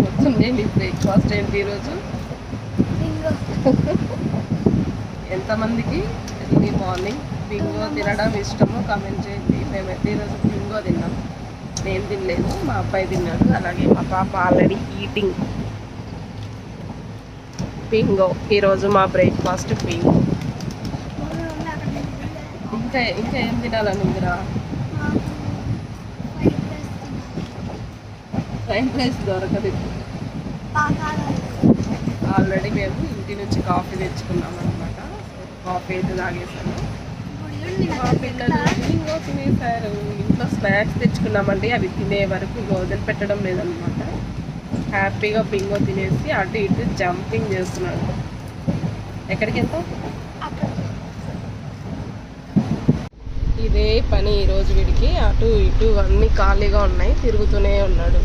పొద్దున్నే మీ బ్రేక్ఫాస్ట్ ఏంటి ఈరోజు? ఎంతమందికి? ఎర్లీ మార్నింగ్ బింగో తినడం ఇష్టమో కామెంట్ చేయండి. మేమైతే ఈరోజు బింగో తిన్నాం. నేను తినలేదు మా అబ్బాయి తిన్నాడు అలాగే మా పాప ఆల్రెడీ ఈటింగ్ బింగో ఈరోజు మా బ్రేక్ఫాస్ట్ బింగో. ఇంకా ఇంకా ఏం తినాలని ఉందిరా మాకు ఫ్రైడ్ రైస్ తిన్నాం. ఫ్రైడ్ రైస్ దొరకదు. ఆల్రెడీ మేము ఇంటి నుంచి కాఫీ తెచ్చుకున్నాం అనమాట కాఫీ అయితే తాగేసాము మా పిల్లలు తినేసారు ఇంట్లో స్నాక్స్ తెచ్చుకున్నామండి. అవి తినే వరకు ఇంక వదిలిపెట్టడం లేదనమాట హ్యాపీగా బింగో తినేసి అటు ఇటు జంపింగ్ చేస్తున్నాడు. ఎక్కడికి వెళ్తాం ఇదే పని ఈరోజు వీడికి. అటు ఇటు అన్నీ ఖాళీగా ఉన్నాయి. తిరుగుతూనే ఉన్నాడు.